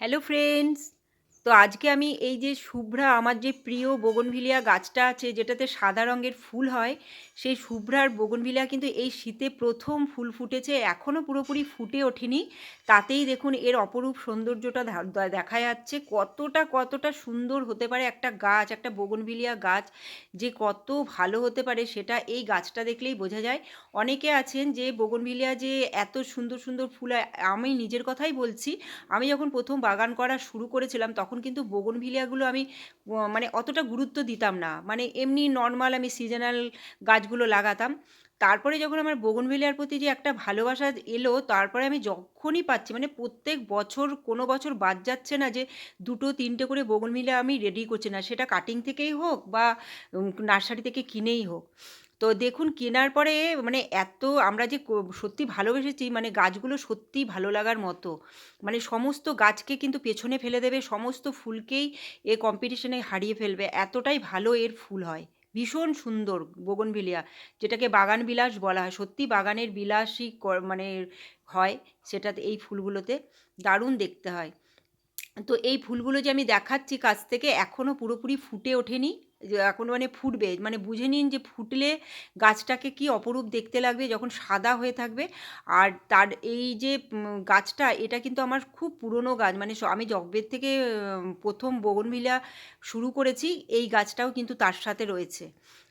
Hello friends তো আজকে আমি এই যে শুভ্রা, আমার যে প্রিয় বোগনভিলিয়া গাছটা আছে, যেটাতে সাদা রঙের ফুল হয়, সেই শুভ্রার বোগনভিলিয়া কিন্তু এই শীতে প্রথম ফুল ফুটেছে এখনও পুরোপুরি ফুটে ওঠেনি। তাতেই দেখুন, এর অপরূপ সৌন্দর্যটা দেখা যাচ্ছে, কতটা কতটা সুন্দর হতে পারে একটা গাছ, একটা বোগনভিলিয়া গাছ, যে কত ভালো হতে পারে সেটা এই গাছটা দেখলেই বোঝা যায়। অনেকে আছেন যে বোগনভিলিয়া যে এত সুন্দর সুন্দর ফুল আমি নিজের কথাই বলছি, আমি যখন প্রথম বাগান করা শুরু করেছিলাম, তখন কিন্তু বোগনভিলিয়াগুলো আমি মানে অতটা গুরুত্ব দিতাম না। মানে এমনি নর্মাল আমি সিজনাল গাছগুলো লাগাতাম। তারপরে যখন আমার বোগনভিলিয়ার প্রতি যে একটা ভালোবাসা এলো, তারপরে আমি যখনই পাচ্ছি মানে প্রত্যেক বছর, কোনো বছর বাদ যাচ্ছে না যে দুটো, তিনটে করে বোগনভিলিয়া আমি রেডি করছি না। সেটা কাটিং থেকেই হোক বা নার্সারি থেকে কিনেই হোক। তো দেখুন কেনার পরে মানে এত আমরা যে সত্যি ভালোবেসেছি মানে গাছগুলো সত্যিই ভালো লাগার মতো। মানে সমস্ত গাছকে কিন্তু পেছনে ফেলে দেবে, সমস্ত ফুলকেই এ কম্পিটিশনে হারিয়ে ফেলবে। এতটাই ভালো এর ফুল হয়। ভীষণ সুন্দর বোগনভিলিয়া, যেটাকে বাগান বিলাস বলা হয়। সত্যি বাগানের বিলাসই মানে হয় সেটাতে, এই ফুলগুলোতে। দারুণ দেখতে হয়। তো এই ফুলগুলো যে আমি দেখাচ্ছি কাছ থেকে এখনও পুরোপুরি ফুটে ওঠেনি। এখন মানে ফুটবে মানে বুঝে নিন যে ফুটলে গাছটাকে কি অপরূপ দেখতে লাগবে যখন সাদা হয়ে থাকবে। আর তার এই যে গাছটা, এটা কিন্তু আমার খুব পুরনো গাছ। মানে আমি জগবের থেকে প্রথম বগনভিলা শুরু করেছি, এই গাছটাও কিন্তু তার সাথে রয়েছে।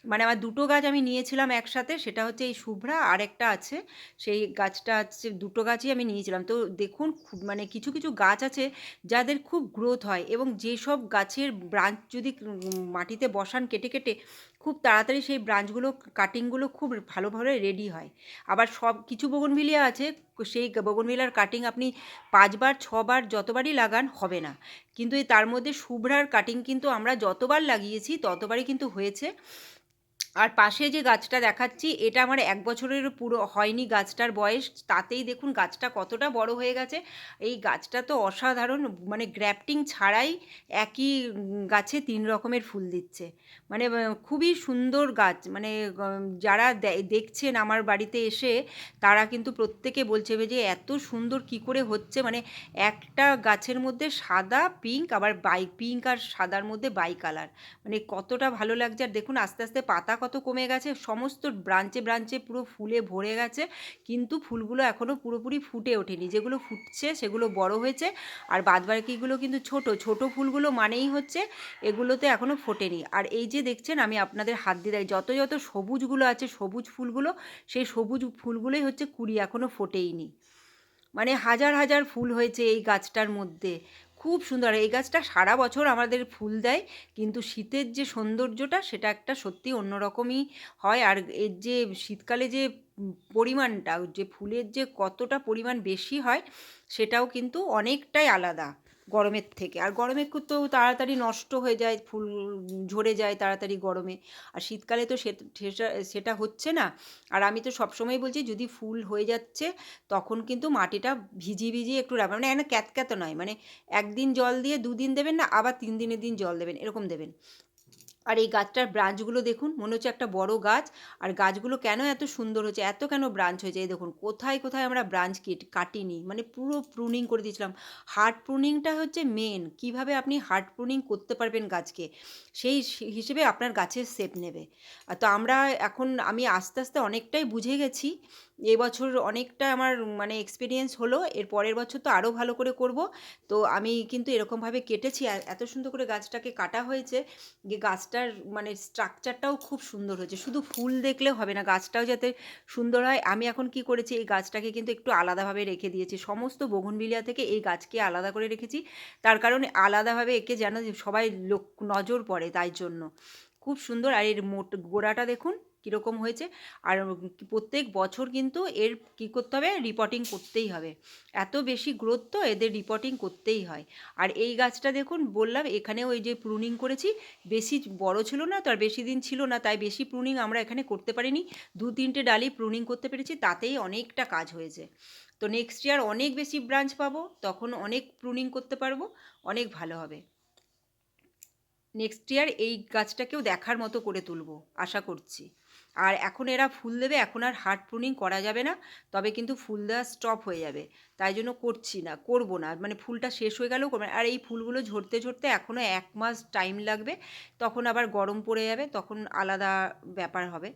মানে আমার দুটো গাছ আমি নিয়েছিলাম একসাথে, সেটা হচ্ছে এই শুভ্রা আর একটা আছে। সেই গাছটা হচ্ছে, দুটো গাছই আমি নিয়েছিলাম। তো দেখুন, খুব মানে কিছু কিছু গাছ আছে যাদের খুব গ্রোথ হয় এবং যেসব গাছের ব্রাঞ্চ যদি মাটিতে বসান কেটে কেটে, খুব তাড়াতাড়ি সেই ব্রাঞ্চগুলো কাটিংগুলো খুব ভালোভাবে রেডি হয়। আবার সব কিছু বোগনভিলিয়া আছে, সেই বোগনভিলিয়ার কাটিং আপনি পাঁচবার, ছবার যতবারই লাগান হবে না। কিন্তু এই তার মধ্যে শুভ্রার কাটিং কিন্তু আমরা যতবার লাগিয়েছি, ততবারই কিন্তু হয়েছে। আর পাশে যে গাছটা দেখাচ্ছি, এটা আমার এক বছরের পুরো হয়নি গাছটার বয়স। তাতেই দেখুন গাছটা কতটা বড় হয়ে গেছে। এই গাছটা তো অসাধারণ মানে গ্র্যাফটিং ছাড়াই একই গাছে তিন রকমের ফুল দিচ্ছে। মানে খুবই সুন্দর গাছ। মানে যারা দেখছেন আমার বাড়িতে এসে, তারা কিন্তু প্রত্যেকে বলছে যে, এত সুন্দর কি করে হচ্ছে? মানে একটা গাছের মধ্যে সাদা পিঙ্ক, আবার বাই, পিঙ্ক আর সাদার মধ্যে বাই কালার। মানে কতটা ভালো লাগছে। আর দেখুন, আস্তে আস্তে পাতা কত কমে গেছে, সমস্ত ব্রাঞ্চে ব্রাঞ্চে পুরো ফুলে ভরে গেছে, কিন্তু ফুলগুলো এখনও পুরোপুরি ফুটে ওঠেনি। যেগুলো ফুটছে সেগুলো বড় হয়েছে, আর বাদবাকিগুলো কিন্তু ছোট। ছোট ফুলগুলো মানেই হচ্ছে এগুলোতে এখনও ফোটেনি। আর এই যে দেখছেন, আমি আপনাদের হাত দিয়ে দেয় যত যত সবুজগুলো আছে, সবুজ ফুলগুলো, সেই সবুজ ফুলগুলোই হচ্ছে কুড়ি এখনও ফোটেইনি। মানে হাজার হাজার ফুল হয়েছে এই গাছটার মধ্যে। খুব সুন্দর। এই গাছটা সারা বছর আমাদের ফুল দেয়, কিন্তু শীতের যে সৌন্দর্যটা সেটা একটা সত্যি অন্যরকমই হয়। আর এর যে শীতকালে যে পরিমাণটা, যে ফুলের যে কতটা পরিমাণ বেশি হয়, সেটাও কিন্তু অনেকটাই আলাদা। গরমের থেকে। আর গরমে তো তাড়াতাড়ি নষ্ট হয়ে যায়, ফুল ঝরে যায় তাড়াতাড়ি গরমে। আর শীতকালে তো সেটা সেটা হচ্ছে না। আর আমি তো সবসময় বলছি, যদি ফুল হয়ে যাচ্ছে, তখন কিন্তু মাটিটা ভিজিয়ে ভিজিয়ে একটু রাখবেন। মানে এখানে ক্যাতক্যাতো নয়। মানে একদিন জল দিয়ে দুদিন দেবেন না, আবার তিন দিনের দিন জল দেবেন। এরকম দেবেন। আর এই গাছটার ব্রাঞ্চগুলো দেখুন, মনে হচ্ছে একটা বড় গাছ। আর গাছগুলো কেন এত সুন্দর হচ্ছে এত কেন ব্রাঞ্চ হয়েছে? এই দেখুন, কোথায় কোথায় আমরা ব্রাঞ্চ কেট, কাটিনি? মানে পুরো প্রুনিং করে দিয়েছিলাম। হার্ড প্রুনিংটা হচ্ছে মেন কীভাবে আপনি হার্ড প্রুনিং করতে পারবেন গাছকে? সেই হিসেবে আপনার গাছের শেপ নেবে। তো আমরা এখন, আমি আস্তে আস্তে অনেকটাই বুঝে গেছি। এবছর অনেকটা আমার মানে এক্সপিরিয়েন্স হলো, এর পরের বছর তো আরও ভালো করে করব। তো আমি কিন্তু এরকমভাবে কেটেছি। এত সুন্দর করে গাছটাকে কাটা হয়েছে। যে গাছটার মানে স্ট্রাকচারটাও খুব সুন্দর হয়েছে। শুধু ফুল দেখলে হবে না, গাছটাও যাতে সুন্দর হয়। আমি এখন কি করেছি, এই গাছটাকে কিন্তু একটু আলাদাভাবে রেখে দিয়েছি। সমস্ত বগুনবিলিয়া থেকে এই গাছকে আলাদা করে রেখেছি। তার কারণে আলাদাভাবে একে যেন সবাই লোক নজর পড়ে তাই জন্য। খুব সুন্দর। আর এর মোট গোড়াটা দেখুন কীরকম হয়েছে। আর প্রত্যেক বছর কিন্তু এর কী করতে হবে? রিপোর্টিং করতেই হবে। এত বেশি গ্রোথ তো এদের রিপোর্টিং করতেই হয়। আর এই গাছটা দেখুন, বললাম এখানে ওই যে প্রুনিং করেছি, বেশি বড় ছিল না তো আর বেশি দিন ছিল না, তাই বেশি প্রুনিং আমরা এখানে করতে পারিনি। দু তিনটে ডালি প্রুনিং করতে পেরেছি, তাতেই অনেকটা কাজ হয়েছে। তো নেক্সট ইয়ার অনেক বেশি ব্রাঞ্চ পাবো, তখন অনেক প্রুনিং করতে পারব, অনেক ভালো হবে। নেক্সট ইয়ার এই গাছটাকেও দেখার মতো করে তুলবো, আশা করছি। আর এখন এরা ফুল দেবে, এখন আর হার্ড প্রুনিং করা যাবে না, তবে কিন্তু ফুল দেওয়া স্টপ হয়ে যাবে। তাই জন্য করছি না, করব না। মানে ফুলটা শেষ হয়ে গেলেও করবে। আর এই ফুলগুলো ঝরতে ঝরতে এখনও এক মাস টাইম লাগবে, তখন আবার গরম পড়ে যাবে, তখন আলাদা ব্যাপার হবে।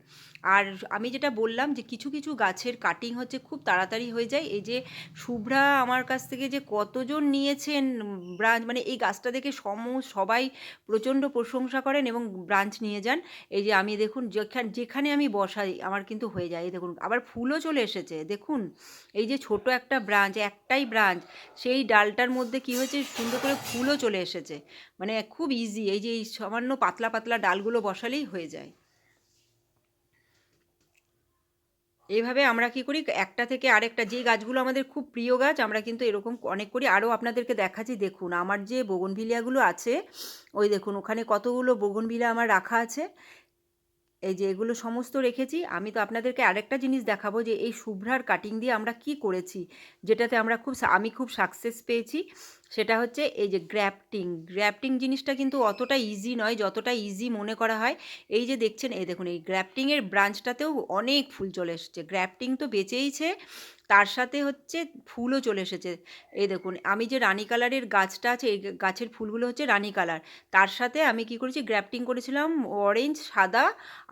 আর আমি যেটা বললাম যে কিছু কিছু গাছের কাটিং হচ্ছে, খুব তাড়াতাড়ি হয়ে যায়। এই যে শুভ্রা আমার কাছ থেকে যে কতজন নিয়েছেন ব্রাঞ্চ মানে এই গাছটা দেখে সম, সবাই প্রচণ্ড প্রশংসা করেন এবং ব্রাঞ্চ নিয়ে যান। এই যে আমি দেখুন, যেখানে যেখানে আমি বসাই, আমার কিন্তু হয়ে যায়। দেখুন, আবার ফুলও চলে এসেছে। দেখুন, এই যে ছোট একটা ব্রাঞ্চ একটাই ব্রাঞ্চ সেই ডালটার মধ্যে কি হয়েছে? সুন্দর করে ফুলও চলে এসেছে। মানে খুব ইজি এই যে এই সামান্য পাতলা পাতলা ডালগুলো বসালেই হয়ে যায়। এইভাবে আমরা কি করি? একটা থেকে আরেকটা, যে গাছগুলো আমাদের খুব প্রিয় গাছ, আমরা কিন্তু এরকম অনেক করি। আরও আপনাদেরকে দেখাচ্ছি, দেখুন, আমার যে বোগনভিলিয়াগুলো আছে, ওই দেখুন, ওখানে কতগুলো বোগনভিলিয়া আমার রাখা আছে। এই যে এগুলো সমস্ত রেখেছি, আমি তো আপনাদেরকে আরেকটা জিনিস দেখাবো যে এই শুভ্রার কাটিং দিয়ে আমরা কি করেছি, যেটাতে আমরা খুব আমি খুব সাকসেস পেয়েছি। সেটা হচ্ছে এই যে গ্র্যাপটিং গ্র্যাপটিং জিনিসটা কিন্তু অতটা ইজি নয়, যতটা ইজি মনে করা হয়। এই যে দেখছেন, এই দেখুন, এই গ্র্যাপটিংয়ের ব্রাঞ্চটাতেও অনেক ফুল চলে এসেছে। গ্র্যাপটিং তো বেঁচেইছে, তার সাথে হচ্ছে ফুলও চলে এসেছে। এই দেখুন, আমি যে রানী কালারের গাছটা আছে, এই গাছের ফুলগুলো হচ্ছে রানী কালার। তার সাথে আমি কি করেছি গ্র্যাপটিং করেছিলাম অরেঞ্জ সাদা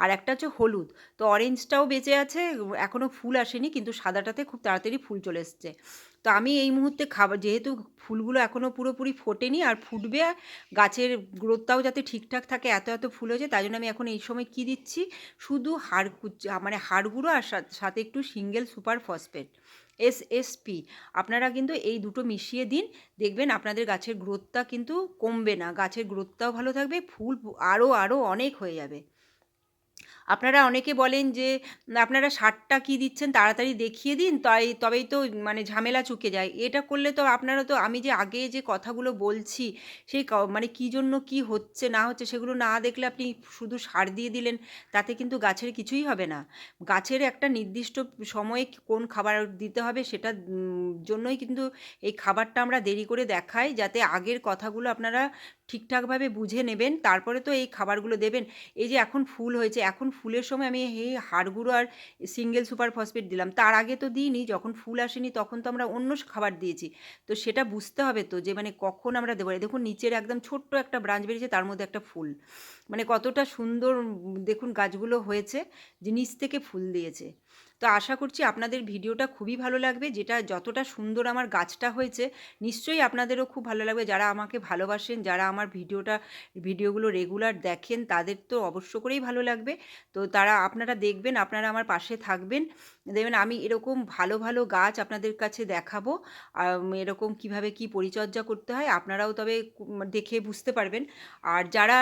আর একটা হচ্ছে হলুদ। তো অরেঞ্জটাও বেঁচে আছে এখনও ফুল আসেনি, কিন্তু সাদাটাতে খুব তাড়াতাড়ি ফুল চলে এসছে। তো আমি এই মুহূর্তে খাবার, যেহেতু ফুলগুলো এখনও পুরোপুরি ফোটেনি আর ফুটবে, গাছের গ্রোথটাও যাতে ঠিকঠাক থাকে, এত এত ফুল হয়েছে, তাই জন্য আমি এখন এই সময় কি দিচ্ছি? শুধু হাড় মানে হাড়গুঁড়ো আর সাথে একটু single super phosphate, S S P. আপনারা কিন্তু এই দুটো মিশিয়ে দিন, দেখবেন আপনাদের গাছের গ্রোথটা কিন্তু কমবে না, গাছের গ্রোথটাও ভালো থাকবে, ফুল আরও আরও অনেক হয়ে যাবে। আপনারা অনেকে বলেন যে, আপনারা সারটা কী দিচ্ছেন তাড়াতাড়ি দেখিয়ে দিন, তাই তবেই তো মানে ঝামেলা চুকে যায়। এটা করলে তো আপনারা তো, আমি যে আগে যে কথাগুলো বলছি, সেই মানে কী জন্য কী হচ্ছে, না হচ্ছে, সেগুলো না দেখলে আপনি শুধু সার দিয়ে দিলেন, তাতে কিন্তু গাছের কিছুই হবে না। গাছের একটা নির্দিষ্ট সময়ে কোন খাবার দিতে হবে, সেটা জন্যই কিন্তু এই খাবারটা আমরা দেরি করে দেখাই, যাতে আগের কথাগুলো আপনারা ঠিকঠাকভাবে বুঝে নেবেন, তারপরে তো এই খাবারগুলো দেবেন। এই যে এখন ফুল হয়েছে, এখন ফুলের সময় আমি এই হাড়গুঁড়ো আর সিঙ্গেল সুপার ফসফেট দিলাম। তার আগে তো দিইনি, যখন ফুল আসেনি তখন তো আমরা অন্য খাবার দিয়েছি। তো সেটা বুঝতে হবে তো যে মানে কখন আমরা দেবো। দেখুন নিচের একদম ছোট্ট একটা ব্রাঞ্চ বেরিয়েছে, তার মধ্যে একটা ফুল। মানে কতটা সুন্দর, দেখুন গাছগুলো হয়েছে, যে নিচ থেকে ফুল দিয়েছে। তো আশা করছি আপনাদের ভিডিওটা খুবই ভালো লাগবে। যেটা যতটা সুন্দর আমার গাছটা হয়েছে, নিশ্চয়ই আপনাদেরও খুব ভালো লাগবে। যারা আমাকে ভালোবাসেন, যারা আমার ভিডিওটা, ভিডিওগুলো রেগুলার দেখেন, তাদের তো অবশ্য করেই ভালো লাগবে। তো তারা, আপনারা দেখবেন, আপনারা আমার পাশে থাকবেন। দেখবেন আমি এরকম ভালো ভালো গাছ আপনাদের কাছে দেখাবো। এরকম কীভাবে কি পরিচর্যা করতে হয় আপনারাও তবে দেখে বুঝতে পারবেন। আর যারা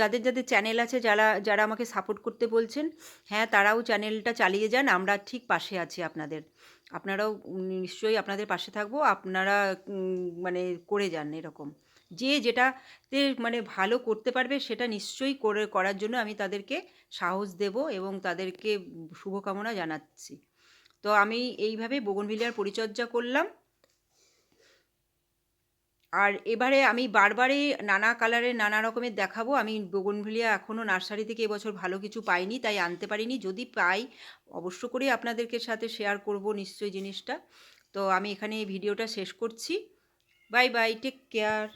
যাদের যাদের চ্যানেল আছে যারা যারা আমাকে সাপোর্ট করতে বলছেন হ্যাঁ তারাও চ্যানেলটা চালিয়ে যান, আমরা ঠিক পাশে আছি আপনাদের। আপনারাও নিশ্চয়ই আপনাদের পাশে থাকব, আপনারা মানে করে যান এরকম। যে যেটাতে মানে ভালো করতে পারবে সেটা নিশ্চয়ই করে, করার জন্য আমি তাদেরকে সাহস দেব এবং তাদেরকে শুভকামনা জানাচ্ছি। তো আমি এইভাবে বোগনভিলিয়ার পরিচর্যা করলাম। আর এবারে আমি বারবারই নানা কালারের নানা রকমের দেখাবো। আমি বোগনভিলিয়া এখনও নার্সারি থেকে এবছর ভালো কিছু পাইনি, তাই আনতে পারিনি। যদি পাই, অবশ্য করেই আপনাদেরকে সাথে শেয়ার করব নিশ্চয়ই জিনিসটা। তো আমি এখানে ভিডিওটা শেষ করছি। Bye bye take care